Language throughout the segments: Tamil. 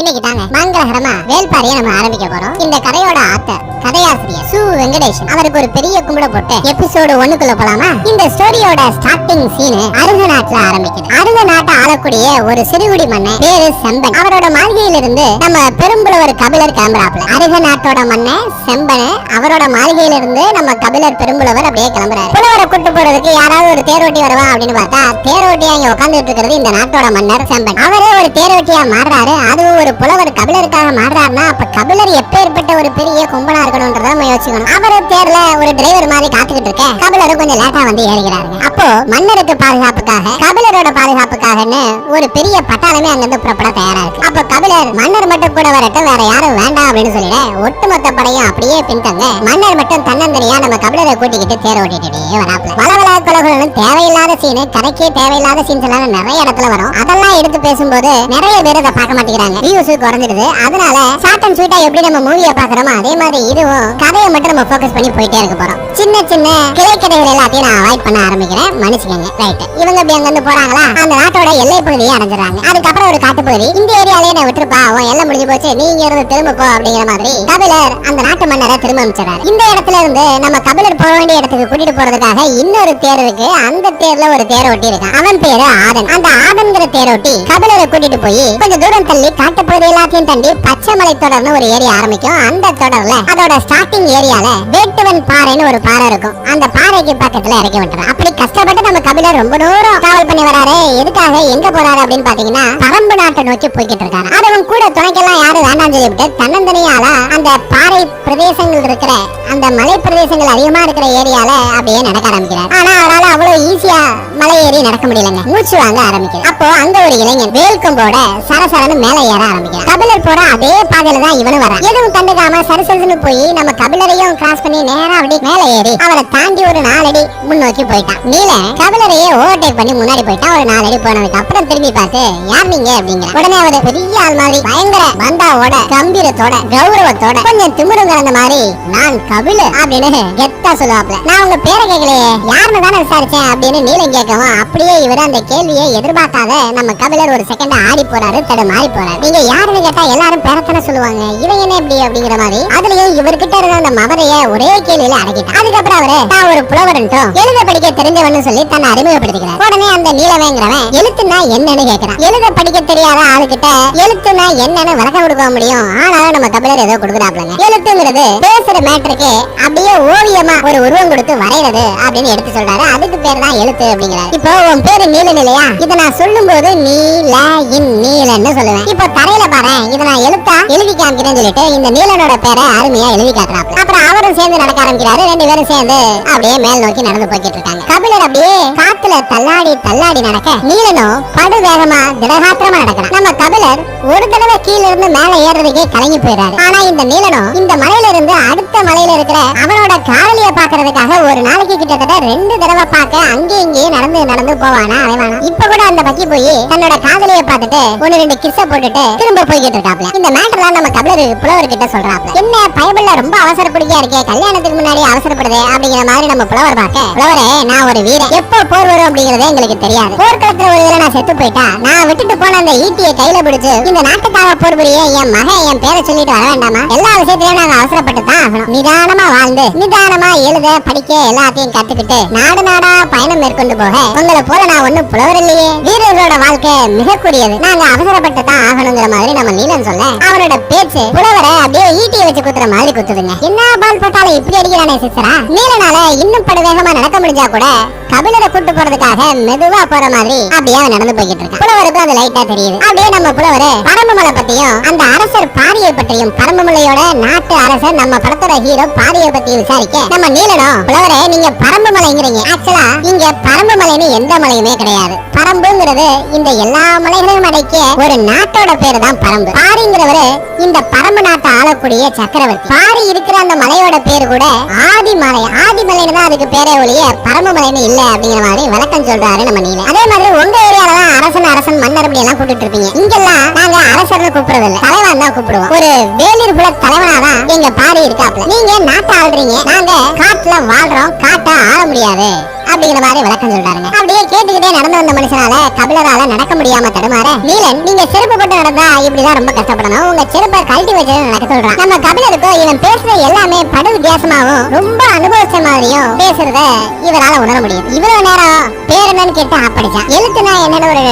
இன்னைக்கு தாங்க மங்களகரமா வேல்பாரியை நம்ம ஆரம்பிக்க போறோம். இந்த கதையோட ஆத்தர் கதையாசிரியர் சு வெங்கடேஷன் அவருக்கு ஒரு பெரிய கும்பிட போட்டு எபிசோடு ஒண்ணுக்குள்ள போலாமா? இந்த ஸ்டோரியோட ஸ்டார்டிங் சீனு அருக நாட்டுல ஆரம்பிக்குது. அருக நாட்டை ஆளக்கூடிய ஒரு சிறுகுடி மன்னன் பேரு செம்பன். அவரோட மாளிகையிலிருந்து நம்ம பெரும்புலவர் கபிலர் கிளம்புறாப்ல அருக நாட்டோட மன்னன் செம்பன் அவரோட மாளிகையிலிருந்து நம்ம கபிலர் பெரும்புலவர் அப்படியே கிளம்புறாரு. புலவரை கூட்டு போறதுக்கு யாராவது ஒரு தேரோட்டி வருவா அப்படின்னு பார்த்தா தேரோட்டியா இங்க உட்காந்துட்டு இருக்கிறது இந்த நாட்டோட மன்னர் செம்பன். அவரே ஒரு தேரோட்டியா மாறுறாரு. அதுவும் ஒரு புலவர் கபிலருக்காக மாறுறாருன்னா அப்ப கபிலர் எப்பேற்பட்ட ஒரு பெரிய கும்பலா இருக்கணும்ன்றத நம்ம யோசிக்கணும். அவரு பேர்ல ஒரு டிரைவர் மாதிரி காத்துக்கிட்டு இருக்க கபிலரும் கொஞ்சம் லேட்டா வந்து ஏறுகிறாரு அப்போ மன்னருக்கு பாதுகாப்புக்காக கபிலரோட பாதுகாப்புக்காகன்னு ஒரு பெரிய பட்டாளமே அங்கிருந்து புறப்பட தயாரா இருக்கு. அப்ப கபிலர் மன்னர் மட்டும் கூட வரட்டும் வேற யாரும் வேண்டாம் அப்படின்னு சொல்லிட ஒட்டுமொத்த படையும் அப்படியே பின்தங்க மன்னர் மட்டும் தன்னந்தனியா நம்ம கபிலரை கூட்டிக்கிட்டு தேர் ஓட்டிட்டே வராப்ல வளவள குலகுலன்னு தேவையில்லாத சீனு கதைக்கே தேவையில்லாத சீன்ஸ் எல்லாம் நிறைய இடத்துல வரும். அதெல்லாம் எடுத்து பேசும்போது நிறைய பேர் அதை பார்க்க மாட்டேங்கிறாங்க. வியூஸ் குறைஞ்சிடுது. அதனால ஷார்ட் அண்ட் ஸ்வீட்டா எப்படி நம்ம மூவியை பாக்குறோமோ அதே மாதிரி இதுவும் கதையை மட்டும் நம்ம ஃபோக்கஸ் பண்ணி போயிட்டே இருக்க போறோம். சின்ன சின்ன கிளை கதைகள் எல்லாத்தையும் நான் அவாய்ட் பண்ண ஆரம்பிக்கிறேன். மன்னிச்சுக்கோங்க. ரைட் இவங்க இப்படி அங்க இருந்து போறாங்களா? அந்த நாட்டோட எல்லை பகுதியை அடைஞ்சிடறாங்க. அதுக்கப்புறம் ஒரு காட்டு பகுதி இந்த ஏரியாலே நான் விட்டுருப்பா. உன் எல்லாம் முடிஞ்சு போச்சு. நீங்க இருந்து திரும்ப போ அப்படிங்கிற மாதிரி கபிலர் அந்த நாட்டு மன்னரை திரும்ப அமைச்சிடறாரு. இந்த இடத்துல இருந்து நம்ம கபிலர் போக வேண்டிய இடத்துக்கு கூட்டிட்டு போறதுக்காக இன்னொரு தேர் இருக்கு அந்த தேர்ல ஒரு தேர் ஒட்டி இருக்கான் அவன் பேரு ஆதன். அந்த ஆதன்கிற தேரோட்டி கபிலரை கூட்டிட்டு போய் கொஞ்சம் தூரம் தள்ளி காட்டு காட்டுப்பகுதி எல்லாத்தையும் தாண்டி பச்சைமலை தொடர்னு ஒரு ஏரியா ஆரம்பிக்கும். அந்த தொடர்ல அதோட ஸ்டார்டிங் ஏரியால வேட்டுவன் பாறைன்னு ஒரு பாறை இருக்கும். அந்த பாறைக்கு பக்கத்துல இறக்கி விட்டுறோம் அப்படி கஷ்டப்பட்டு நம்ம கபிலர் ரொம்ப தூரம் டிராவல் பண்ணி வராரு. எதுக்காக எங்க போறாரு அப்படின்னு பாத்தீங்கன்னா பரம்பு நாட்டை நோக்கி போய்கிட்டு இருக்காரு. அதவன் கூட துணைக்கெல்லாம் யாரும் வேண்டாம் சொல்லிவிட்டு தன்னந்தனியால அந்த பாறை பிரதேசங்கள் இருக்கிற அந்த மலை பிரதேசங்கள் அதிகமா இருக்கிற ஏரியால அப்படியே நடக்க ஆரம்பிக்கிறார். ஆனா அவரால் அவ்வளவு ஈஸியா மலை ஏறி நடக்க முடியலங்க. மூச்சு வாங்க ஆரம்பிக்குது. அப்போ அங்க ஒரு இளைஞன் வேல்கம்போட சரசரன்னு மேல ஏற ஆரம்பிக்கிறான். கபிலர் போற அதே பாதையில தான் இவனும் வரான் எதுவும் கண்டுக்காம சரசரன்னு போய் நம்ம கபிலரையும் கிராஸ் பண்ணி நேரா அப்படி மேல ஏறி அவரை தாண்டி ஒரு நாலடி முன்னோக்கி போயிட்டான் நீல கபிலரையே ஓவர்டேக் பண்ணி முன்னாடி போயிட்டான் ஒரு நாலடி போனதுக்கு அப்புறம் திரும்பி பார்த்து யார் நீங்க அப்படிங்கிற உடனே அவர் பெரிய ஆள் மாதிரி பயங்கர பந்தாவோட கம்பீரத்தோட கௌரவத்தோட கொஞ்சம் திமிரு கலந்த மாதிரி நான் கபில அப்படின்னு கெத்தா சொல்லுவாப்ல நான் உங்க பேரை கேட்கலையே யாருன்னு தானே விசாரிச்சேன் அப்படின்னு நீலம் கேட்கவும் அப்படியே இவர் அந்த கேள்வியை எதிர்பார்க்காத நம்ம கபிலர் ஒரு செகண்ட் ஆடி போறாரு தடு மாறி போறாரு நீங்க யாருன்னு கேட்டா எல்லாரும் பேரத்தானே சொல்லுவாங்க. இவன் என்ன இப்படி அப்படிங்கிற மாதிரி. அதுலயும் இவர்கிட்ட இருந்த அந்த மவரைய ஒரே கேள்வியில அடக்கிட்டான். அதுக்கப்புறம் அவரு நான் ஒரு புலவரன்ட்டும் எழுத படிக்க தெரிஞ்சவன்னு சொல்லி தன்னை அறிமுகப்படுத்திக்கிறார். உடனே அந்த நீலவேங்கிறவன் எழுத்துனா என்னன்னு கேக்குறான். எழுத படிக்க தெரியாத ஆளுகிட்ட எழுத்துனா என்னன்னு விளக்கம் கொடுக்க முடியும். ஆனாலும் நம்ம தமிழர் ஏதோ கொடுக்குறாப்லங்க. எழுத்துங்கிறது பேசுற மேட்டருக்கு அப்படியே ஓவியமா ஒரு உருவம் கொடுத்து வரைகிறது அப்படின்னு எடுத்து சொல்றாரு. அதுக்கு பேர் தான் எழுத்து அப்படிங்கிறாரு. இப்போ உன் பேரு நீலன் இல்லையா இதை நான் சொல்லும் போது நீல இன் நீலன்னு சொல்லுவேன். இப்போ தரையில பாரு இதை நான் எழுத்தா? எழுதி காமிக்கிறேன்னு சொல்லிட்டு இந்த நீலனோட பேரை அருமையா எழுதி காட்டுறாப்ல அப்புறம் அவரும் சேர்ந்து நடக்க ஆரம்பிக்கிறாரு. ரெண்டு பேரும் சேர்ந்து அப்படியே மேல் நோக்கி நடந்து போய்கிட்டு இருக்காங்க கபிலர் அப்படியே காத்துல தள்ளாடி தள்ளாடி நடக்க நீலனும் படு வேகமா திடகாத்திரமா நடக்கிறான். நம்ம கபிலர் ஒரு தடவை கீழ இருந்து மேல ஏறதுக்கே கலங்கி போயிடாரு ஆனா இந்த நீலனும் இந்த மலையில இருந்து அடுத்த மலையில இருக்கிற அவனோட காதலிய பாக்குறதுக்காக ஒரு நாளைக்கு கிட்டத்தட்ட ரெண்டு தடவை பார்க்க அங்கே இங்கேயே நடந்து நடந்து போவானா அலைவானா. இப்ப கூட அந்த பக்கி போய் தன்னோட காதலிய பார்த்துட்டு ஒன்னு ரெண்டு கிஸ்ஸ போட்டுட்டு திரும்ப போய் கேட்டிருக்காப்ல இந்த மேட்டர்லாம் நம்ம கபிலர் புலவர் கிட்ட சொல்றாப்ல. என்ன பயபுள்ள ரொம்ப அவசரப்படிக்கா இருக்கே? கல்யாணத்துக்கு முன்னாடி அவசரப்படுது அப்படிங்கிற மாதிரி நம்ம புலவர் பார்க்க. புலவரே நான் ஒரு வீரன். எப்போ போர் வரும் அப்படிங்கறதே எங்களுக்கு தெரியாது. போர்க்களத்துல ஒரு வேளை நான் செத்து போயிட்டா நான் விட்டுட்டு போன அந்த ஈட்டியை கையில பிடிச்சு இந்த நாட்டுக்காக போர் புரிய என் மகன் என் பேரை சொல்லிட்டு வர வேண்டாமா? எல்லா விஷயத்திலயும் நாங்க அவசரப்பட்டு தான் ஆகணும். நிதானமா வாழ்ந்து நிதானமா எழுத படிக்க எல்லாத்தையும் கத்துக்கிட்டு நாடு நாடா பயணம் மேற்கொண்டு போக. உங்களை போல நான் ஒண்ணும் புலவர் இல்லையே. வீரர்களோட வாழ்க்கை மிகக்கூடியது. நாங்க அவசரப்பட்டு தான் ஆகணுங்க. ஆகணுங்கிற மாதிரி நம்ம நீலன் சொல்ல அவனோட பேச்சு புலவரை அப்படியே ஈட்டியை வச்சு குத்துற மாதிரி குத்துதுங்க. என்ன பால் போட்டாலும் இப்படி அடிக்கிறானே சிஸ்டரா நீலனால இன்னும் படு வேகமா நடக்க முடிஞ்சா கூட கபிலரை கூட்டு போறதுக்காக மெதுவா போற மாதிரி அப்படியே அவன் நடந்து போய்கிட்டு இருக்கான். புலவருக்கும் அது லைட்டா தெரியுது. அப்படியே நம்ம புலவரு பரம்புமலை பத்தியும் அந்த அரசர் பாரியை பற்றியும் பரம்புமலையோட நாட்டு அரசர் நம்ம படத்தோட ஹீரோ பாரியை பத்தியும் விசாரிக்க நம்ம நீலனும் புலவரே நீங்க பரம்புமலைங்கிறீங்க ஆக்சுவலா இங்க பரம்புமலைன்னு எந்த மலையுமே கிடையாது. பரம்புங்கிறது இந்த எல்லா மலைகளையும் அடைக்க ஒரு நாட்டோட பேர் தான் பரம்பு. பாரிங்கிறவரு இந்த பரம்பு நாட்டை ஆளக்கூடிய சக்கரவர்த்தி. பாரி இருக்கிற அந்த மலையோட பேரு கூட ஆதிமலை. ஆதிமலைன்னு தான் அதுக்கு பேரே ஒழிய பரம்பு மலைன்னு இல்ல அப்படிங்கிற மாதிரி விளக்கம் சொல்றாரு நம்ம நீல அதே மாதிரி உங்க ஏரியால தான் அரசன் அரசன் மன்னர் அப்படி எல்லாம் கூப்பிட்டு இருப்பீங்க. இங்கெல்லாம் நாங்க அரசர்னு கூப்பிடுறது இல்ல தலைவன் தான் கூப்பிடுவோம். ஒரு வேலிர் குல தலைவனாதான் எங்க பாரி இருக்காப்ல. நீங்க நாட்டை ஆள்றீங்க. நாங்க காட்டுல வாழ்றோம். காட்டை ஆள முடியாது. அப்படிங்கிற மாதிரி விளக்கம் சொல்றாருங்க. அப்படியே கேட்டுக்கிட்டே நடந்து வந்த மனுஷனால கபிலரால நடக்க முடியாம தடுமாற நீலன் நீங்க செருப்பு போட்டு நடந்தா இப்படிதான் ரொம்ப கஷ்டப்படணும். உங்க செருப்பை கழட்டி வச்சு நடக்க சொல்றான். நம்ம கபிலருக்கும் இவன் பேசுற எல்லாமே படு வித்தியாசமாவும் ரொம்ப அனுபவிச்ச மாதிரியும் பேசுறத இவரால உணர முடியும் இவ்வளவு நேரம் பேர் என்னன்னு கேட்டு அப்படிச்சான் எழுத்துனா என்னன்னு ஒரு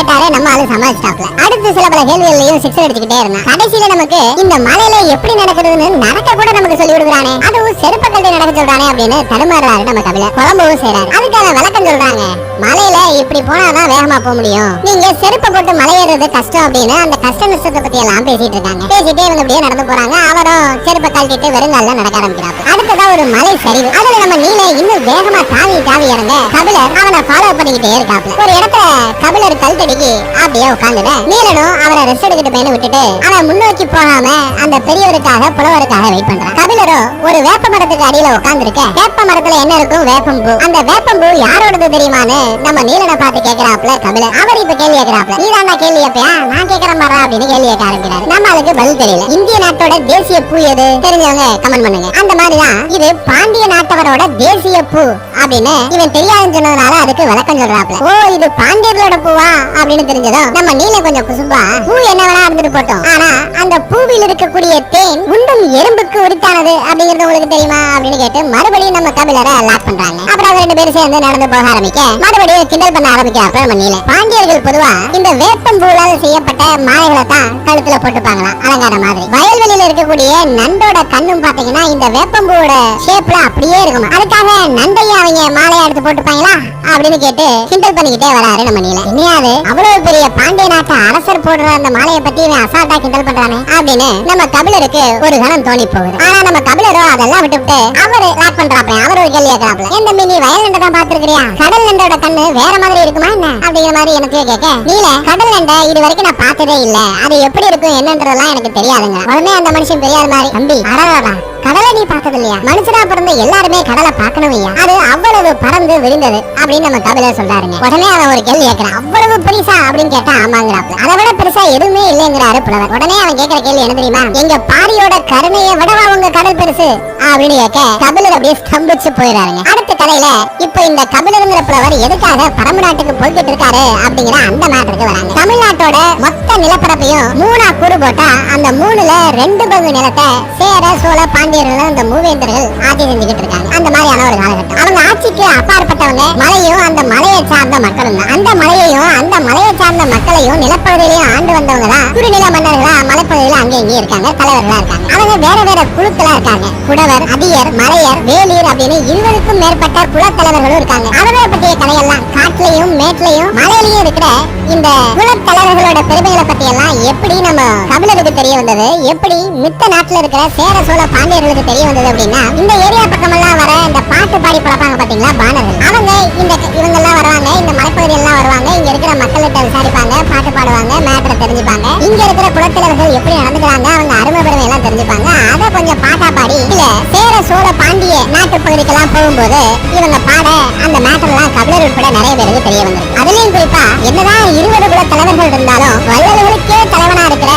கேட்டாலே நம்ம ஆளு சமாளிச்சிட்டாப்ல அடுத்து சில பல கேள்விகளையும் சிக்ஸ் அடிச்சுக்கிட்டே இருந்தான். கடைசியில நமக்கு இந்த மலையில எப்படி நடக்கிறதுன்னு நடக்க கூட நமக்கு சொல்லி விடுறானே அதுவும் செருப்ப கழட்டி நடக்க சொல்றானே அப்படின்னு தடுமாறுறாரு நம்ம கபில. குழம்பவும் செய்யறாரு அதுக்கான விளக்கம் சொல்றாங்க மலையில இப்படி போனாதான் வேகமா போக முடியும். நீங்க செருப்ப போட்டு மலையேறது கஷ்டம் அப்படின்னு அந்த கஷ்ட நஷ்டத்தை பத்தி எல்லாம் பேசிட்டு இருக்காங்க. பேசிட்டே இவங்க அப்படியே நடந்து போறாங்க. அவரும் செருப்பை கழட்டிட்டு வெறுங்கால நடக்க ஆரம்பிக்கிறாங்க அடுத்ததா ஒரு மலை சரிவு. அதுல நம்ம நீல இன்னும் வேகமா தாவி தாவி இறங்க கபிலர் அவனை ஃபாலோ பண்ணிக்கிட்டே இருக்காப்ல ஒரு இடத்துல கபிலர் அடிக்கி அப்படியே உட்காந்துட நீலனும் அவரை ரெஸ்ட் எடுக்கிட்டு பையனை விட்டுட்டு அவன் முன்னோக்கி போகாம அந்த பெரியவருக்காக புலவருக்காக வெயிட் பண்றான். கபிலரும் ஒரு வேப்ப மரத்துக்கு அடியில உட்கார்ந்திருக்க. வேப்ப மரத்துல என்ன இருக்கும்? வேப்பம் பூ அந்த வேப்பம் பூ யாரோடது தெரியுமான்னு நம்ம நீலனை பார்த்து கேக்குறாப்ல கபிலர். அவர் இப்ப கேள்வி கேக்குறாப்ல நீதான் கேள்வி எப்பயா நான் கேக்குற மாதிரி அப்படின்னு கேள்வி கேட்க ஆரம்பிக்கிறாரு. நம்ம அதுக்கு பதில் தெரியல. இந்திய நாட்டோட தேசிய பூ எது? தெரிஞ்சவங்க கமெண்ட் பண்ணுங்க. அந்த மாதிரிதான் இது பாண்டிய நாட்டவரோட தேசிய பூ அப்படின்னு இவன் தெரியாதுன்னு சொன்னதுனால அதுக்கு விளக்கம் சொல்றாப்ல ஓ இது பாண்டியர்களோட பூவா? அப்படின்னு தெரிஞ்சதும் நம்ம நீல கொஞ்சம் குசும்பா பூ என்ன வேணா இருந்துட்டு போட்டோம். ஆனா அந்த பூவில் இருக்கக்கூடிய தேன் குண்டும் எறும்புக்கு உரித்தானது அப்படிங்கறது உங்களுக்கு தெரியுமா அப்படின்னு கேட்டு மறுபடியும் நம்ம கபிலரை லாக் பண்றாங்க. அப்புறம் அவங்க ரெண்டு பேரும் சேர்ந்து நடந்து போக ஆரம்பிக்க மறுபடியும் கிண்டல் பண்ண ஆரம்பிக்கிறாப்ல நம்ம நீல. பாண்டியர்கள் பொதுவா இந்த வேப்பம் பூவால் செய்யப்பட்ட மாலைகளை தான் கழுத்துல போட்டுப்பாங்களாம் அலங்கார மாதிரி. வயல்வெளியில இருக்கக்கூடிய நண்டோட கண்ணும் பாத்தீங்கன்னா இந்த வேப்பம்பூவோட ஷேப்ல அப்படியே இருக்கும் அதுக்காக நண்டையும் அவங்க மாலையா எடுத்து போட்டுப்பாங்களா அப்படின்னு கேட்டு கிண்டல் பண்ணிக்கிட்டே வராரு நம்ம நீல. என்னையாது அவ்வளவு பெரிய பாண்டிய நாட்டு அரசர் போடுற அந்த மாலையை பத்தி இவன் அசால்ட்டா கிண்டல் பண்றானே அப்படின்னு நம்ம கபிலருக்கு ஒரு கணம் தோணி போகுது. ஆனா நம்ம கபிலரோ அதெல்லாம் விட்டுவிட்டு அவரு லாக் பண்றாப்ப அவர் ஒரு கேள்வி கேட்கறாப்ல. என் தம்பி நீ வயல் நண்டை தான் பாத்துருக்கியா கடல் நண்டோட கண்ணு வேற மாதிரி இருக்குமா என்ன? அப்படிங்கிற மாதிரி எனக்கு கேட்க. நீல கடல் நண்டை இது வரைக்கும் நான் பார்த்ததே இல்ல. அது எப்படி இருக்கும் என்னன்றதெல்லாம் எனக்கு தெரியாதுங்க. உடனே அந்த மனுஷன் தெரியாத மாதிரி. தம்பி அடடா. கடலை நீ பார்த்தது இல்லையா மனுஷனா பிறந்த எல்லாருமே கடலை பார்க்கணும் ஐயா அது அவ்வளவு பறந்து விழுந்தது அப்படின்னு நம்ம கபிலர் சொல்றாருங்க. உடனே அவன் ஒரு கேள்வி கேட்கிறான். அவ்வளவு பெருசா அப்படின்னு கேட்டா ஆமாங்கிறாப்ல அதை விட பெருசா எதுவுமே இல்லைங்கிறாரு புலவர். உடனே அவன் கேட்கிற கேள்வி என்ன தெரியுமா? எங்க பாரியோட கருணையை விடவா உங்க கடல் பெருசு? அப்படின்னு கேட்க கபிலர் அப்படியே ஸ்தம்பிச்சு போயிடாருங்க அடுத்த கதையில இப்ப இந்த கபிலருங்கிற புலவர் எதுக்காக பரம்பு நாட்டுக்கு போய்கிட்டு இருக்காரு அப்படிங்கிற அந்த மேட்டருக்கு வராங்க. தமிழ்நாட்டோட மொத்த நிலப்பரப்பையும் மூணா கூறு போட்டா அந்த மூணுல ரெண்டு பங்கு நிலத்தை சேர சோழ பாண்டியர்கள் அந்த மூவேந்தர்கள் ஆட்சி செஞ்சுக்கிட்டு இருக்காங்க. அந்த மாதிரியான ஒரு காலகட்டம். அவங்க ஆட்சிக்கு அப்பாற்பட்டவங்க மலையும் அந்த மலையை சார்ந்த மக்களும் தான். அந்த மலையையும் அந்த மலையை சார்ந்த மக்களையும் நிலப்பகுதியிலையும் ஆண்டு வந்தவங்க தான் குறுநில மன்னர்களா மலைப்பகுதியில அங்கே இங்கே இருக்காங்க தலைவர்களா இருக்காங்க. அவங்க வேற வேற குழுக்களா இருக்காங்க. குடவர் அதியர் மலையர் வேலியர் அப்படின்னு இருபதுக்கும் மேற்பட்ட குலத்தலைவர்களும் இருக்காங்க. அவர்களை பற்றிய கதையெல்லாம் காட்டிலையும் மேட்லயும் மலையிலையும் இருக்கிற இந்த குலத்தலைவர்களோட பெருமைகளை பத்தி எல்லாம் எப்படி நம்ம தமிழருக்கு தெரிய வந்தது? எப்படி மித்த நாட்டுல இருக்கிற சேர சோழ பாண்டிய பாண்டியர்களுக்கு தெரிய வந்தது அப்படின்னா இந்த ஏரியா பக்கமெல்லாம் வர இந்த பாட்டு பாடி பழப்பாங்க பாத்தீங்களா பானர்கள். அவங்க இந்த இவங்க எல்லாம் வருவாங்க இந்த மலைப்பகுதி எல்லாம் வருவாங்க இங்க இருக்கிற மக்கள்கிட்ட விசாரிப்பாங்க பாட்டு பாடுவாங்க மேட்டரை தெரிஞ்சுப்பாங்க. இங்க இருக்கிற குலத்தலைவர்கள் எப்படி நடந்துக்கிறாங்க அவங்க அருமை பெருமை எல்லாம் தெரிஞ்சுப்பாங்க. அதை கொஞ்சம் பாட்டா பாடி இல்ல சேர சோழ பாண்டிய நாட்டு பகுதிக்கெல்லாம் போகும்போது இவங்க பாட அந்த மேட்டர் எல்லாம் கபிலர் உட்பட நிறைய பேருக்கு தெரிய வந்திருக்கு அதுலயும் குறிப்பா என்னதான் இருபது குல தலைவர்கள் இருந்தாலும் வல்லவர்களுக்கே தலைவனா இருக்கிற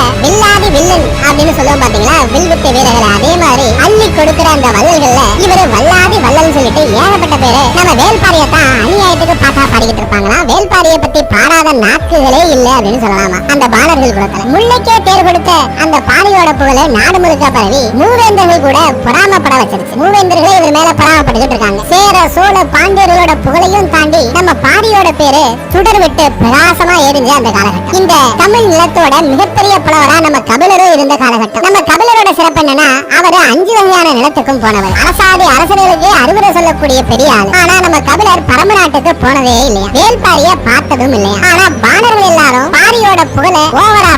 வில்லன் அப்படின்னு சொல்லுவோம் பாத்தீங்களா? வில் வீரர்கள் அதே மாதிரி அள்ளி கொடுக்கிற அந்த வள்ளல்கள்ல இவரு வல்லாதி வல்லல் சொல்லிட்டு ஏகப்பட்ட பேரு நம்ம வேல்பாரியை தான் அநியாயத்துக்கு பாட்டா பாடிக்கிட்டு இருப்பாங்களா? வேல்பாரியை பத்தி பாடாத நாக்குகளே இல்ல அப்படின்னு சொல்லலாமா? அந்த பாலர்கள் குலத்துல முல்லைக்கே தேர் கொடுத்த அந்த பாலியோட புகழ நாடு முழுக்க பரவி மூவேந்தர்கள் கூட பொறாமப்பட வச்சிருச்சு. மூவேந்தர்களே இவர் மேல பொறாமப்பட்டுக்கிட்டு இருக்காங்க. சேர சோழ பாண்டியர்களோட புகழையும் தாண்டி நம்ம பாரியோட பேரு சுடர் விட்டு பிரகாசமா எரிஞ்ச அந்த காலகட்டம். இந்த தமிழ் நிலத்தோட மிகப்பெரிய புலவரா நம்ம கபிலரும் இருந்த காலகட்டம். நம்ம கபிலரோட சிறப்பு என்னன்னா அவர் அஞ்சு வகையான நிலத்துக்கும் போனவர். அரசாதி அரசர்களுக்கு அறிவுரை சொல்லக்கூடிய பெரிய ஆள். ஆனா நம்ம கபிலர் பரம்பு நாட்டுக்கு போனதே இல்லையா? வேல்பாரிய பார்த்ததும் இல்லையா? ஆனா பாணர்கள் எல்லாரும் பாரியோட புகழ ஓவரா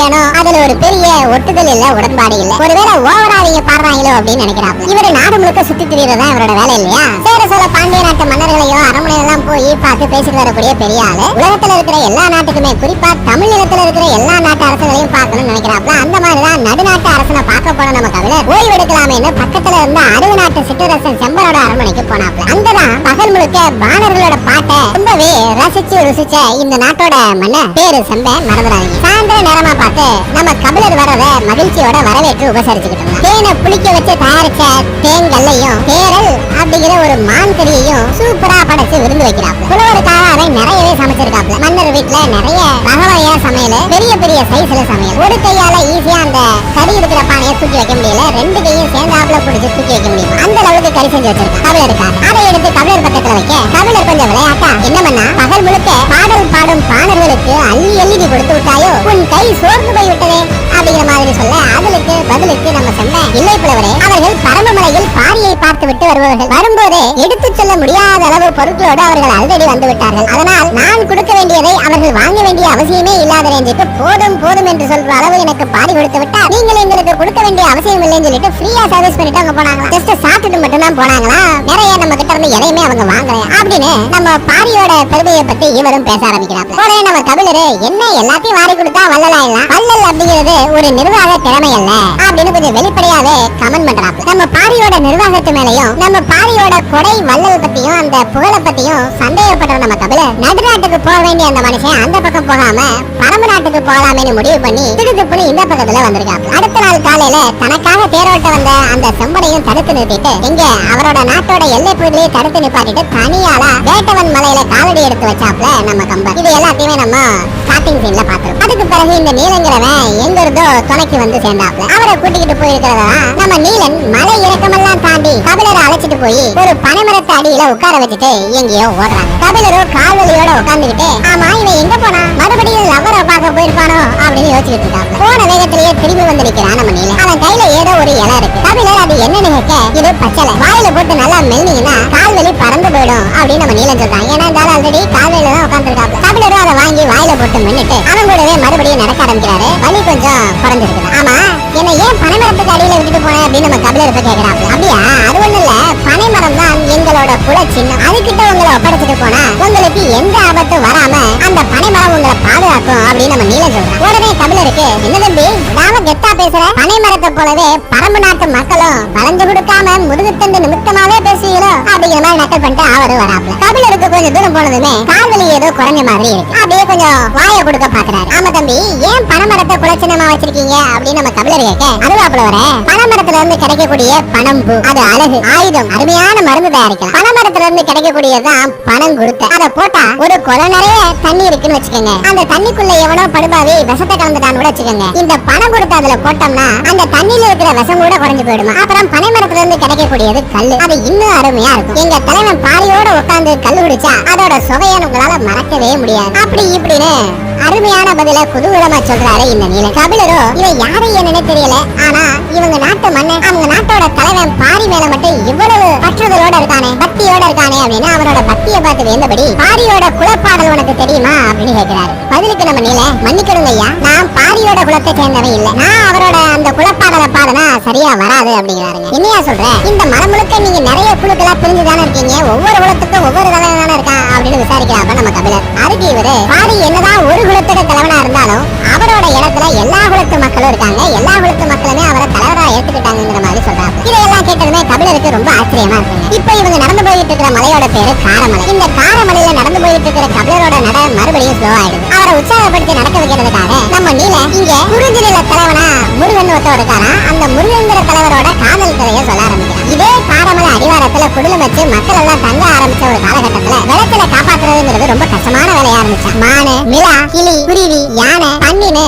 ஏனோ அதுல ஒரு பெரிய ஒட்டுதல் இல்ல உடன்பாடு இல்ல. ஒருவேளை ஓவரா அவங்க பாடுறாங்களோ அப்படின்னு நினைக்கிறாங்க இவரு நாடு முழுக்க சுத்தி திரியறதா இவரோட வேலை இல்லையா? சேர சோழ பாண்டிய நாட்டு மன்னர்களையும் அரண்மனை எல்லாம் போய் பார்த்து பேசிட்டு வரக்கூடிய பெரிய ஆளு. உலகத்துல இருக்கிற எல்லா நாட்டுக்குமே குறிப்பா தமிழ் நிலத்துல இருக்கிற எல்லா நாட்டு அரசுகளையும் பார்க்கணும்னு நினைக்கிறாப்ல. அந்த மாதிரிதான் நடுநாட்டு அரசனை பார்க்க போன நம்ம நம்ம ஓய்வு எடுக்கலாமேன்னு பக்கத்துல இருந்த அருகு நாட்டு சிற்றரசன் செம்பரோட அரண்மனைக்கு போனாப்ல. அங்கதான் பகல் முழுக்க பாணர்களோட பாட்டை ரொம்பவே ரசிச்சு ருசிச்ச இந்த நாட்டோட மன்னர். பேரு செம்ப மறந்துடாதீங்க. சாயந்தர நேரமா பார்த்து நம்ம கபிலர் வரவ மகிழ்ச்சியோட வரவேற்று உபசரிச்சுக்கிட்டு தேனை புளிக்க வச்சு தயாரிச்ச தேங்கல்லையும் தேரல் அப்படிங்கிற ஒரு மான் கறியையும் சூப்பரா படைச்சு விருந்து வைக்கிறாப்ல புலவருக்காக அவன் நிறையவே சமைச்சிருக்காப்ல மன்னர் வீட்டுல நிறைய வகவகையா சமையல் பெரிய பெரிய சைஸ்ல சமையல். ஒரு கையால ஈஸியா அந்த கறி இருக்கிற பானையை தூக்கி வைக்க முடியல ரெண்டு கையும் சேர்ந்தாப்புல பிடிச்சு தூக்கி வைக்க முடியும்? அந்த அளவுக்கு கறி செஞ்சு வச்சிருக்கான் கபிலருக்காக அதை எடுத்து கபிலர் பக்கத்துல வைக்க கபிலர் கொஞ்சம் விளையாட்டா என்ன பண்ணா பகல் முழுக்க பாடல் பாடும் பாடல்களுக்கு அள்ளி எழுதி கொடுத்து விட்டாயோ உன் கை சோர்ந்து போய் விட்டதே அப்படிங்கிற மாதிரி சொல்ல அதுலுக்கு பதிலுக்கு நம்ம சொன்ன இல்லை புலவரே. அவர்கள் பரமமலையில் பாரியை பார்த்து விட்டு வருபவர்கள். வரும்போதே எடுத்துச் செல்ல முடியாத அளவு பொருட்களோடு அவர்கள் ஆல்ரெடி வந்து விட்டார்கள் அதனால் நான் கொடுக்க வேண்டியதை அவர்கள் வாங்க வேண்டிய அவசியமே இல்லாத ரேஞ்சுக்கு போதும் போதும் என்று சொல்ற அளவு எனக்கு பாடி கொடுத்து விட்டா நீங்கள் எங்களுக்கு கொடுக்க வேண்டிய அவசியம் இல்லைன்னு சொல்லிட்டு ஃப்ரீயா சர்வீஸ் பண்ணிட்டு அவங்க போனாங்களா ஜஸ்ட் சாப்பிட்டுட்டு மட்டும் தான் போனாங்களா நிறைய நம்ம கிட்ட இருந்து எதையுமே அவங்க வாங்கல. அப்படின்னு நம்ம பாரியோட பெருமையை பத்தி இவரும் பேச ஆரம்பிக்கிறாங்க உடனே நம்ம கபிலரு என்ன எல்லாத்தையும் வாரி கொடுத்தா வல்லலா இல்ல? வல்லல் அப்படிங்கிறது ஒரு நிர்வாக திறமை அல்ல. அப்படின்னு கொஞ்சம் வெளிப்படையாவே கமெண்ட் பண்றாங்க நம்ம பாரியோட நிர்வாகத்து மேலையும் நம்ம பாரியோட கொடை வல்லல் பத்தியும் அந்த புகழை பத்தியும் சந்தேகப்படுற நம்ம கபிலர். நடுநாட்டுக்கு போக வேண்டிய அந்த மனுஷன் அந்த பக்கம் போகாம பரம்பு நாட்டுக்கு போகலாமேனு முடிவு பண்ணி திடுதுப்புனு இந்த பக்கத்துல வந்திருக்காங்க அடுத்த நாள் காலையில தனக்காக தேரோட்ட வந்த அந்த செம்பனையும் தடுத்து நிறுத்திட்டு இங்க அவரோட நாட்டோட எல்லை பகுதியை தடுத்து நிப்பாட்டிட்டு தனியாளா வேட்டவன் மலையில காலடி எடுத்து வச்சாப்ல நம்ம கம்பர். இது எல்லாத்தையுமே நம்ம ஸ்டார்டிங் சீன்ல பாத்துருக்கோம் அதுக்கு பிறகு இந்த நீலங்கிறவன் எங்க இருந்தோ துணைக்கு வந்து சேர்ந்தாப்ல. அவரை கூட்டிக்கிட்டு போயிருக்கிறதா நம்ம நீலன் மலை இறக்கமெல்லாம் தாண்டி கபிலரை அழைச்சிட்டு போய் ஒரு பனைமரத்து அடியில உட்கார வச்சுட்டு எங்கேயோ ஓடுறாங்க. கபிலரும் கால்வலியோட உட்கார்ந்துகிட்டு ஆமா இவன் எங்க போனா? மறுபடியும் லவரை பார்க்க போயிருப்பானோ அப்படின்னு யோசிச்சுட்டு இருக்காங்க. போன வேகத்திலேயே திரும்பி வந்து நிக்கிறான் நம்ம நீல அவன் கையில ஏதோ ஒரு இலை இருக்கு. தமிழர் அது என்னன்னு கேட்க இது பச்சளை வாயில போட்டு நல்லா மெல்லிங்கன்னா கால்வலி பறந்து போயிடும் அப்படின்னு நம்ம நீலன் சொல்றான். ஏன்னா இந்த ஆல்ரெடி கால்வலியில தான் உட்காந்துருக்காப்ல தமிழரும் அதை வாங்கி வாயில போட்டு மென்னுட்டு அவன் கூடவே மறுபடியும் நடக்க ஆரம்பிக்கிறாரு. வலி கொஞ்சம் குறைஞ்சிருக்குது ஆமா என்ன ஏன் பனைமரத்துக்கு அடியில விட்டுட்டு போனேன் அப்படின்னு நம்ம தமிழர் இப்ப கேக்குறாப்ல. அப்படியா? பனைமரோட குல சின்னம் அதுகிட்ட உங்களை ஒப்படைச்சிட்டு போனா உங்களுக்கு எந்த ஆபத்தும் வராம அந்த பனைமரம் உங்களை பாதுகாக்கும் அப்படின்னு நம்ம நீல சொல்றோம் உடனே கபிலருக்கு என்ன தம்பி நாம கெட்டா பேசுற? பனைமரத்தை போலவே பரம்பு நாட்டு மக்களும் வளைஞ்சு கொடுக்காம முதுகுத்தண்டு நிமித்தமாவே பேசுகிறோம் அப்படிங்கிற மாதிரி நக்கல் பண்ணிட்டு அவரு வராப்ல தமிழருக்கு கொஞ்சம் தூரம் போனதுமே கால்வலி ஏதோ குறைஞ்ச மாதிரி இருக்கு. கொஞ்சம் வாய கொடுக்க பாக்குறாரு. ஆமா தம்பி ஏன் பனமரத்தை குலச்சின்னமா வச்சிருக்கீங்க அப்படின்னு நம்ம கபிலர் கேட்க அதுவாப்புல வர? பனமரத்துல இருந்து கிடைக்கக்கூடிய பனம்பூ அது அழகு ஆயுதம் அருமையான மருந்து தயாரிக்கலாம். பனமரத்துல இருந்து கிடைக்கக்கூடியதுதான் பணம் கொடுத்த அதை போட்டா ஒரு குலை நிறைய தண்ணி இருக்குன்னு வச்சுக்கோங்க. அந்த தண்ணிக்குள்ள எவனோ படுபாவி விஷத்தை கலந்துட்டான்னு கூட வச்சுக்கோங்க. இந்த பணம் கொடுத்த அதுல போட்டோம்னா அந்த தண்ணியில இருக்கிற விஷம் கூட குறைஞ்சு போயிடுமா? அப்புறம் பனைமரத்துல இருந்து கிடைக்கக்கூடியது கல்லு. அது இன்னும் அருமையா இருக்கும். எங்க தலைவன் பாரியோட உட்காந்து கல்லு குடிச்சா அதோட சுவையை உங்களால மறக்கவே முடியாது. அப்படி இப்படின்னு அருமையான பதில குதூகலமா சொல்றாரு இந்த நீல கபிலரோ இவன் யாரு என்னன்னு தெரியல. ஆனா இவங்க நாட்டு மன்னன் அவங்க நாட்டோட தலைவன் பாரி மேல மட்டும் இவ்வளவு பற்றுதலோட இருக்கானே பக்தியோட இருக்கானே அப்படின்னு அவனோட பக்தியை பார்த்து வேந்தபடி பாரியோட குலப்பாடல் உனக்கு தெரியுமா அப்படின்னு கேட்கிறாரு. பதிலுக்கு நம்ம நீல மன்னிக்கணுங்க ஐயா. நான் பாரியோட குலத்தை சேர்ந்தவன் இல்ல. நான் அவரோட அந்த குலப்பாடலை பாடனா சரியா வராது அப்படிங்கிறாருங்க. என்னையா சொல்ற? இந்த மரம் முழுக்க நீங்க நிறைய குழுக்களா பிரிஞ்சுதானே இருக்கீங்க. ஒவ்வொரு குலத்துக்கும் ஒவ்வொரு தலைவன் அப்படின்னு விசாரிக்கிறாப்ப நம்ம கபிலர். அதுக்கு இவரு பாரி என்னதான் ஒரு குலத்துக்கு தலைவனா இருந்தாலும் அவரோட இடத்துல எல்லா குலத்து மக்களும் இருக்காங்க. எல்லா குலத்து மக்களுமே அவரை தலைவரா ஏத்துக்கிட்டாங்கிற மாதிரி சொல்றாங்க. இதையெல்லாம் கேட்டதுமே கபிலருக்கு ரொம்ப ஆச்சரியமா இருக்கு இப்ப இவங்க நடந்து போயிட்டு இருக்கிற மலையோட பேரு காரமலை. இந்த காரமலையில நடந்து போயிட்டு இருக்கிற கபிலரோட நட மறுபடியும் ஸ்லோ ஆயிடுது. அவரை உற்சாகப்படுத்தி நடக்க வைக்கிறதுக்காக நம்ம நீல இங்க குறிஞ்சி தலைவனா முருகன் ஒருத்தர் இருக்காரா அந்த முருகன்கிற தலைவரோட காதல் கதையை சொல்ல ஆரம்பிக்கிறான் இதே காரமலை அடிவாரத்துல குடிலம் வச்சு மக்கள் எல்லாம் தங்க ஆரம்பிச்ச ஒரு காலகட்டத்துல வெள்ளத்துல காப்பாத்துறதுங்கிறது ரொம்ப கஷ்டமான வேலையா இருந்துச்சு. மானு மிளா கிளி குருவி யானை பன்னின்னு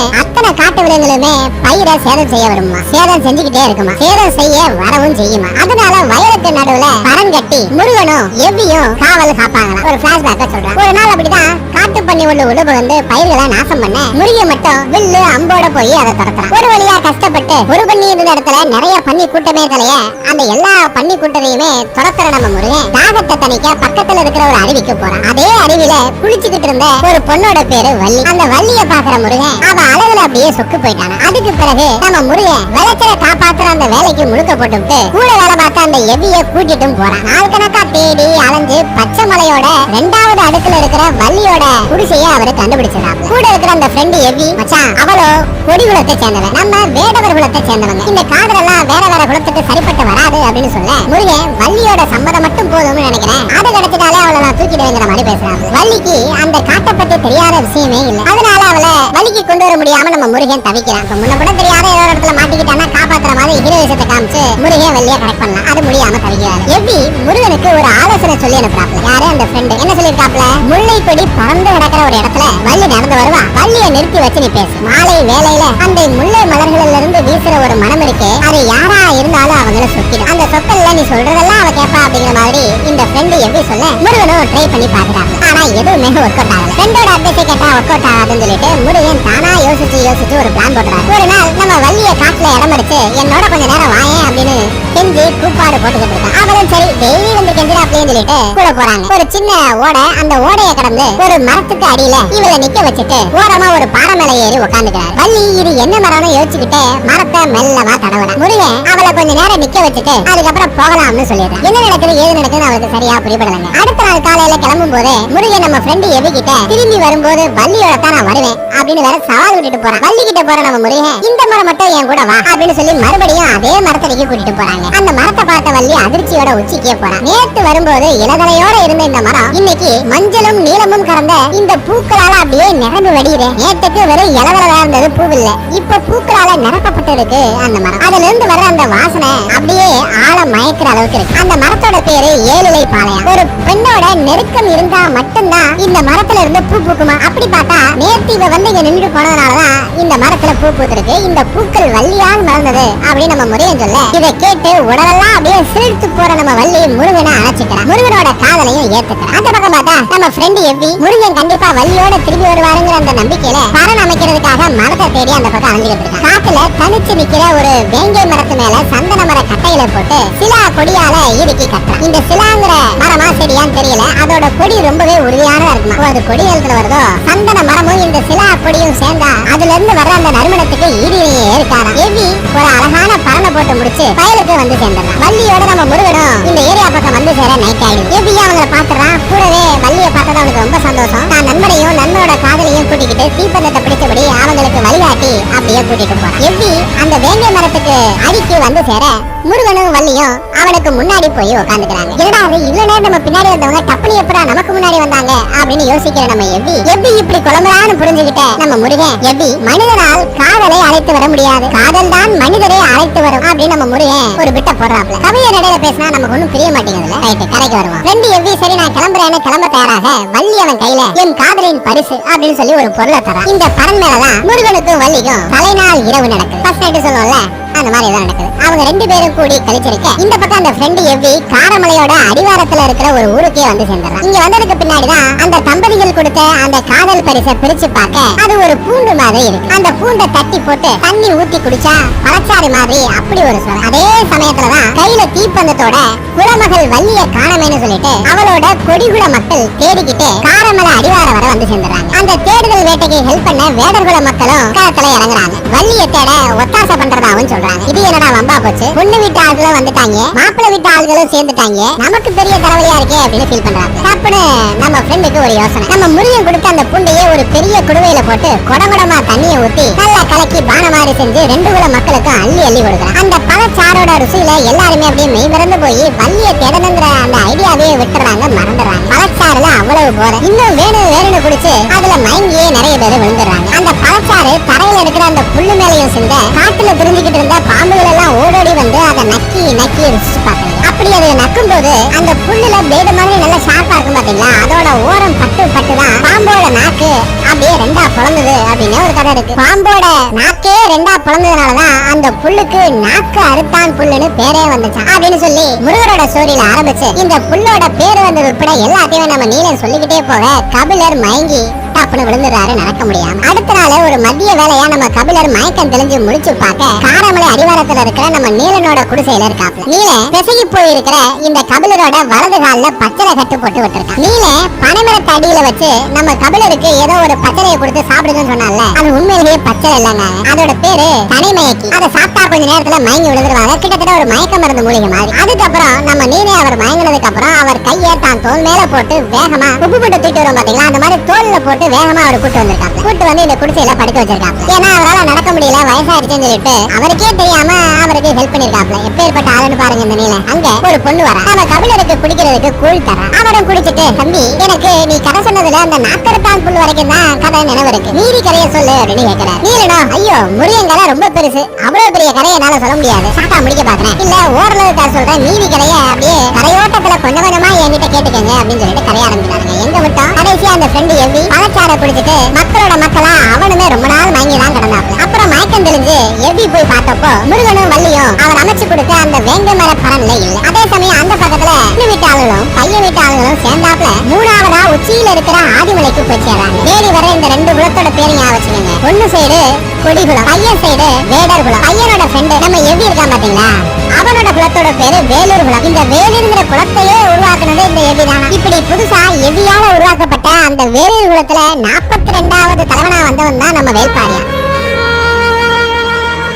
எல்லா காட்டு விலங்குகளுமே பயிரை சேதம் செய்ய வருமா சேதம் செஞ்சுக்கிட்டே இருக்குமா சேதம் செய்ய வரவும் செய்யுமா அதனால வயலுக்கு நடுவுல பரம் கட்டி முருகனும் எவ்வியும் காவல் காப்பாங்களாம். ஒரு பிளாஷ்பேக்க சொல்றேன். ஒரு நாள் அப்படிதான் காட்டு பண்ணி உள்ள உழுவு வந்து பயிர்களை நாசம் பண்ண முருகை மட்டும் வில்லு அம்போட போய் அதை துரத்துறான். ஒரு வழியா கஷ்டப்பட்டு ஒரு பண்ணி இருந்த இடத்துல நிறைய பண்ணி கூட்டமே தலைய அந்த எல்லா பண்ணி கூட்டத்தையுமே துரத்துற நம்ம முருகன் தாகத்தை தணிக்க பக்கத்துல இருக்கிற ஒரு அருவிக்கு போறான். அதே அருவியில குளிச்சுக்கிட்டு இருந்த ஒரு பொண்ணோட பேரு வள்ளி. அந்த வள்ளிய பாக்குற முருகன் அவ அழகுல அப்படி அப்படியே சொக்கு போயிட்டான் அதுக்கு பிறகு நம்ம முருகன் விளைச்சல காப்பாத்த அந்த வேலைக்கு முழுக்க போட்டுவிட்டு கூட வேலை பார்த்த அந்த எவிய கூட்டிட்டும் போறான். நாள் கணக்கா தேடி அலைஞ்சு பச்சை மலையோட ரெண்டாவது அடுக்குல இருக்கிற வள்ளியோட குடிசைய அவரு கண்டுபிடிச்சிடாங்க கூட இருக்கிற அந்த ஃப்ரெண்டு எவி மச்சான் அவளோ கொடி குலத்தை சேர்ந்தவன். நம்ம வேடவர் குலத்தை சேர்ந்தவங்க. இந்த காதலெல்லாம் வேற வேற குலத்துக்கு சரிப்பட்டு வராது அப்படின்னு சொல்ல முருகன் வள்ளியோட சம்மதம் மட்டும் போதும்னு நினைக்கிறேன். அது கிடைச்சிட்டாலே அவளை நான் தூக்கிடுவேங்கிற மாதிரி பேசுறாங்க வள்ளிக்கு அந்த காட்டை பத்தி தெரியாத விஷயமே இல்லை. அதனால அவளை வள்ளிக்கு கொண்டு வர முடியாம நம்ம முருகன் தவிக்கிறான். முன்ன கூட தெரியாத ஏதோ இடத்துல மாட்டிக்கிட்டானா காப்பாத்துற மாதிரி ஹீரோயிசத்தை காமிச்சு முருகன் வள்ளிய கரெக்ட் பண்ணலாம். அது முடியாம தவிக்கிறாரு. எவ்வி முருகனுக்கு ஒரு ஆலோசனை சொல்லி அனுப்புறாப்ல யாரு? அந்த ஃப்ரெண்டு என்ன சொல்லியிருக்காப்ல முல்லை கொடி பறந்து கிடக்கிற ஒரு இடத்துல வள்ளி நடந்து வருவா. வள்ளியை நிறுத்தி வச்சு நீ பேசு. மாலை வேலையில அந்த முல்லை மலர்கள்ல இருந்து வீசுற ஒரு மனம் இருக்கு. அது யாரா இருந்தாலும் அவங்கள சொக்கிடும். அந்த சொக்கல்ல நீ சொல்றதெல்லாம் அவ கேட்பா அப்படிங்கிற மாதிரி இந்த ஃப்ரெண்டு எப்படி சொல்ல? முருகனும் ட்ரை பண்ணி பாக்குறாங்க ஆனா எதுவுமே ஒர்க் அவுட் ஆகல. ஃப்ரெண்டோட அட்வைஸை கேட்டா ஒர்க் அவுட் ஆகாதுன்னு சொல்லிட்டு முருகன் தானா யோசிச்சு யோசிச்சு ஒரு பிளான் போடுறாரு ஒரு நாள் நம்ம வள்ளிய காட்டுல இடம் அடிச்சு என்னோட கொஞ்ச நேரம் வாயே அப்படின்னு கெஞ்சி கூப்பாடு போட்டுக்கிட்டு இருக்கான். அவளும் சரி டெய்லி வந்து கெஞ்சிடா அப்படின்னு சொல்லிட்டு கூட போறாங்க. ஒரு சின்ன ஓடை அந்த ஓடைய கடந்து ஒரு மரத்துக்கு அடியில இவளை நிக்க வச்சுட்டு ஓரமா ஒரு பாறை மேல ஏறி உட்காந்துக்கிறாரு வள்ளி இது என்ன மரம்னு யோசிச்சுக்கிட்டு மரத்தை மெல்லமா தடவுறா முருகன் அவளை கொஞ்ச நேரம் நிக்க வச்சுட்டு அதுக்கப்புறம் போகலாம்னு சொல்லிடுறேன். என்ன நடக்குது ஏது நடக்குதுன்னு அவளுக்கு சரியா புரியப்படலைங்க. அடுத்த நாள் காலையில கிளம்பும் போது முருகன் நம்ம ஃப்ரெண்டு எவி கிட்ட திரும்பி வரும்போது வள்ளியோட தான் நான் வருவேன் அப்படின்னு வேற சவால் விட்டுட்டு போறான். வள்ளி கிட்ட போற நம்ம முருகன். இந்த மரம் மட்டும் என் கூட வா அப்படின்னு சொல்லி மறுபடியும் அதே மரத்தடிக்கு கூட்டிட்டு போறாங்க. அந்த மரத்தை பார்த்த வள்ளி அதிர்ச்சியோட உச்சிக்கே போறான். நேற்று வரும்போது இளதலையோட இருந்த இந்த மரம் இன்னைக்கு மஞ்சளும் நீலமும் கலந்த இந்த பூக்களால அப்படியே நிரம்பி வடியுது. நேற்றுக்கு வெறும் இளதலையா இருந்தது பூவில்ல இப்ப பூக்களால நிரப்பப்பட்டிருக்கு அந்த மரம். அதுல இருந்து வர அந்த வாசனை அப்படியே ஆழ மயக்கிற அளவுக்கு இருக்கு. அந்த மரத்தோட பேரு ஏழுலை பாளையம். ஒரு பெண்ணோட நெருக்கம் இருந்தா மட்டும்தான் இந்த மரத்துல இருந்து பூ பூக்குமா? அப்படி பார்த்தா நேற்று இவ வந்து இங்க நின்று போனதுனாலதான் இந்த மரத்துல பூ பூத்திருக்கு. இந்த பூக்கள் வள்ளியால் மறந்தது அப்படின்னு நம்ம முருகன் சொல்ல இதை கேட்டு உடலெல்லாம் அப்படியே சிரித்து போற நம்ம வள்ளி முருகனை அழைச்சிக்கிறான் முருகனோட காதலையும் ஏத்துக்கிறான். அந்த பக்கம் பார்த்தா நம்ம ஃப்ரெண்டு எவ்வி முருகன் கண்டிப்பா வள்ளியோட திரும்பி வருவாருங்கிற அந்த நம்பிக்கையில பரண் அமைக்கிறதுக்காக மரத்தை தேடி அந்த பக்கம் அலைஞ்சிட்டு இருக்கான். காட்டுல தனிச்சு நிக்கிற ஒரு வேங்கை மரத்து மேல சந்தன மர கட்டையில போட்டு சிலா கொடியால இடுக்கி கட்டுறான். இந்த சிலாங்கிற மரமா சரியான்னு தெரியல அதோட கொடி ரொம்பவே உறுதியானதா இருக்குமா? அது கொடி எழுத்துல வருதோ? சந்தன மரமும் இந்த சிலா கொடியும் சேர்ந்தா அதுல இருந்து வர்ற அந்த நறுமணத்துக்கு ஈடு இருக்காராம் எவி ஒரு அழகான பறனை போட்டு முடிச்சு வயலுக்கு வந்து சேர்ந்துடலாம். வள்ளியோட நம்ம முருகனும் இந்த ஏரியா பக்கம் வந்து சேர நைட் ஆயிடுது. எப்படி அவங்கள பாத்துறான் கூடவே வள்ளிய பார்த்தது அவனுக்கு ரொம்ப சந்தோஷம். தான் நண்பனையும் நண்பனோட காதலையும் கூட்டிக்கிட்டு தீப்பந்தத்தை பிடிச்சபடி அவங்களுக்கு வழிகாட்டி அப்படியே கூட்டிட்டு போறான். எப்படி அந்த வேங்கை மரத்துக்கு அடிக்கு வந்து சேர முருகனும் வள்ளியும் அவனுக்கு முன்னாடி போய் உட்காந்துக்கிறாங்க என்னடா அது? இவ்வளவு நேரம் நம்ம பின்னாடி வந்தவங்க டப்புனு எப்படா நமக்கு முன்னாடி வந்தாங்க? அப்படின்னு யோசிக்கிற நம்ம எவ்வி. எவ்வி இப்படி குழம்புறான்னு புரிஞ்சுக்கிட்ட நம்ம முருகன். எவ்வி மனிதனால் காதலை அழைத்து வர முடியாது. காதல் தான் மனிதரை அழைத்து வரும் அப்படின்னு நம்ம முருகன் ஒரு பிட்ட போடுறாப்ல கவியர் இடையில பேசினா நமக்கு ஒண்ணும் புரிய மாட்டேங்குதுல ரைட்டு கரைக்கு வருவான் ரெண்டு எவ்வி சரி நான் கிளம்புறேன்னு கிளம்ப தயாராக வள்ளி அவன் கையில என் காதலின் பரிசு அப்படின்னு சொல்லி ஒரு பொருளை தரான். இந்த பரன் மேலதான் முருகனுக்கும் வள்ளிக்கும் தலைநாள் இரவு நடக்குது. ஃபர்ஸ்ட் நைட்டு சொல்லுவோம்ல அந்த மாதிரி தான் நடக்குது. அவங்க ரெண்டு பேரும் கூடி கழிச்சிருக்க இந்த பக்கம் அந்த ஃப்ரெண்டு எவ்வி காரமலையோட அடிவாரத்துல இருக்கிற ஒரு ஊருக்கே வந்து சேர்ந்துறான் இங்க வந்ததுக்கு பின்னாடிதான் அந்த தம்பதிகள் கொடுத்த அந்த காதல் பரிசை பிரிச்சு பார்க்க அது ஒரு பூண்டு மாதிரி இருக்கு. அந்த பூண்டை தட்டி போட்டு தண்ணி ஊத்தி குடிச்சா பழச்சாறு மாதிரி அப்படி ஒரு சொல் அதே சமயத்துலதான் கையில தீப்பந்தத்தோட குலமகள் வள்ளிய காணமேன்னு சொல்லிட்டு அவளோட கொடிகுல மக்கள் தேடிக்கிட்டு காரமலை அடிவாரம் வர வந்து சேர்ந்துறாங்க அந்த தேடுதல் வேட்டைக்கு ஹெல்ப் பண்ண வேடர்குல மக்களும் களத்துல இறங்குறாங்க. வள்ளிய தேட ஒத்தாசை பண்றதாவும் சொல்றாங்க. இது என்னடா வம்பா போச்சு? பொண்ணு வீட்டு ஆள்களும் வந்துட்டாங்க. மாப்பிள்ளை வீட்டு ஆள்களும் சேர்ந்துட்டாங்க. நமக்கு பெரிய தலைவலியா இருக்கே அப்படின்னு ஃபீல் பண்றாங்க. தப்புன்னு நம்ம ஃப்ரெண்டுக்கு ஒரு யோசனை. நம்ம முருகன் கொடுத்த அந்த புண்டையே ஒரு பெரிய குடுவையில போட்டு குடகுடமா தண்ணியை ஊத்தி நல்லா கலக்கி பான மாதிரி செஞ்சு ரெண்டு குல மக்களுக்கும் அள்ளி அள்ளி கொடுக்குறான். அந்த பழச்சாரோட ருசியில எல்லாருமே அப்படியே மெய் மறந்து போய் வள்ளிய தேடணுங்கிற அந்த ஐடியாவே விட்டுறாங்க மறந்துடுறாங்க. பழச்சாறுல அவ்வளவு போற இன்னும் வேணும் வேணும்னு குடிச்சு அதுல மயங்கியே நிறைய பேர் விழுந்துடுறாங்க. அந்த பழச்சாறு தரையில இருக்கிற அந்த புல்லு மேலையும் சிந்த காட்டுல புரிஞ்சுக்கிட்டு இருந்த பாம்புகள் எல்லாம் ஓடோடி வந்து அதை நக்கி நக்கி ருசிச்சு பார்க்கறது அப்படி அதை நக்கும் போது அந்த புல்லுல பிளேடு மாதிரி நல்லா ஷார்ப்பா இருக்கும் பாத்தீங்களா? அதோட ஓரம் பட்டு பட்டு தான் பாம்போட நாக்கு அப்படியே ரெண்டா பிளந்தது அப்படின்னு ஒரு கதை இருக்கு. பாம்போட நாக்கே ரெண்டா பிளந்ததுனாலதான் அந்த புல்லுக்கு நாக்கு அறுத்தான் புல்லுன்னு பேரே வந்துச்சா? அப்படின்னு சொல்லி முருகரோட ஸ்டோரியில ஆரம்பிச்சு இந்த புல்லோட பேர் வந்தது உட்பட எல்லாத்தையும் நம்ம நீலன் சொல்லிக்கிட்டே போக கபிலர் மயங்கி டப்புன்னு விழுந்துறாரு நடக்க முடியாம. அடுத்த நாள் ஒரு மதிய வேலையா நம்ம கபிலர் மயக்கம் தெளிஞ்சு முடிச்சு பார்க்க காரமலை அடிவாரத்துல இருக்கிற நம்ம நீலனோட குடிசையில இருக்காப்ல நீல பிசகி போயிருக்கிற இந்த கபிலரோட வலது கால்ல பச்சளை கட்டு போட்டு விட்டுருக்கான். நீல பனைமரத்து அடியில வச்சு நம்ம கபிலருக்கு ஏதோ ஒரு பச்சளையை கொடுத்து சாப்பிடுங்கன்னு சொன்னால அது உண்மையிலேயே பச்சளை இல்லைங்க. அதோட பேரு தனிமயக்கி. அதை சாப்பிட்டா கொஞ்ச நேரத்துல மயங்கி விழுந்துருவாங்க. கிட்டத்தட்ட ஒரு மயக்க மருந்து மூலிகை மாதிரி. அதுக்கப்புறம் நம்ம நீனே அவர் மயங்கினதுக்கு அப்புறம் அவர் கையை தான் தோல் மேல போட்டு வேகமா உப்பு போட்டு தூக்கிட்டு வரும் பாத்தீங்களா? அந்த மாதிரி தோல்ல போட்டு வேகமா அவர் கூட்டு வந்திருக்காங்க கூட்டு வந்து இந்த குடிசையில படுக்க வச்சிருக்காங்க ஏன்னா அவரால் நடக்க முடியல வயசாயிடுச்சுன்னு சொல்லிட்டு அவருக்கே தெரியாம அவருக்கு ஹெல்ப் பண்ணிருக்காப்ல. எப்பேற்பட்ட ஆளுன்னு பாருங்க இந்த நீல அங்க ஒரு பொண்ணு வர. நம்ம கபிலருக்கு குடிக்கிறதுக்கு கூழ் தர. அவரும் குடிச்சிட்டு தம்பி எனக்கு நீ கதை சொன்னதுல அந்த நாக்கரத்தான் புல் வரைக்கும் தான் கதை நினைவு இருக்கு. மீறி கரையை சொல்லு அப்படின்னு கேட்கிறார் நீலனா ஐயோ முருகங்கரை ரொம்ப பெருசு. அவ்வளவு பெரிய கரையை என்னால சொல்ல முடியாது. சாட்டா முடிக்க பாக்குறேன். இல்ல ஓரளவு கதை சொல்றேன். மீதி கரைய அப்படியே கரையோட்டத்துல கொஞ்சம் கொஞ்சமா என்கிட்ட கேட்டுக்கங்க அப்படின்னு சொல்லிட்டு கரைய ஆரம்பிக்கிறாங்க எங்க விட்டோம் கடைசியா அந்த ஃப்ரெண்டு எவ்வி பழச்சாரை குடிச்சிட்டு மக்களோட மக்களா அவனுமே ரொம்ப நாள் மயங்கி தான் கிடந்தாப்ல அப்புறம் மயக்கம் தெளிஞ்சு எவ்வி போய் பார்த்தப்போ முருகனும் வள்ளியும் அவன் அமைச்சு கொடுத்த அந்த வேங்க மர பரன்ல இல்ல. அதே சமயம் அந்த பக்கத்துல பொண்ணு வீட்டு ஆளுகளும் பையன் வீட்டு ஆளுகளும் சேர்ந்தாப்ல மூணாவதா உச்சியில இருக்கிற ஆதிமலைக்கு போய் சேர்றாங்க தேடி வர இந்த ரெண்டு குலத்தோட பேரை ஞாபகம் வச்சுக்கோங்க. ஒன்னு சைடு கொடிகுலம் பையன் சைடு வேடர் குலம். பையனோட ஃப்ரெண்டு நம்ம எப்படி இருக்கான் பாத்தீங்களா? அவனோட குலத்தோட பேரு வேலூர் குலம். இந்த வேலூர்ங்கிற குலத்தையே உருவாக்குனது இந்த எவி தானா இப்படி புதுசா எவியால உருவாக்கப்பட்ட அந்த வேலூர் குலத்துல நாற்பத்தி ரெண்டாவது தலைவனா வந்தவன் தான் நம்ம வேல்பாரியா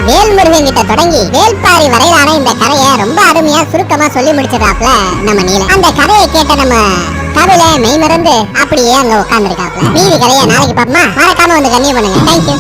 வேல்முருகன் கிட்ட தொடங்கி வேல்பாரி வரையிலான இந்த கதையை ரொம்ப அருமையா சுருக்கமா சொல்லி முடிச்சிடறாப்ல நம்ம நீல அந்த கதையை கேட்ட நம்ம கவில மெய் மறந்து அப்படியே அங்க உட்காந்துருக்காப்ல மீதி கதையை நாளைக்கு பாப்போமா மறக்காம வந்து கண்ணியம் பண்ணுங்க. தேங்க்யூ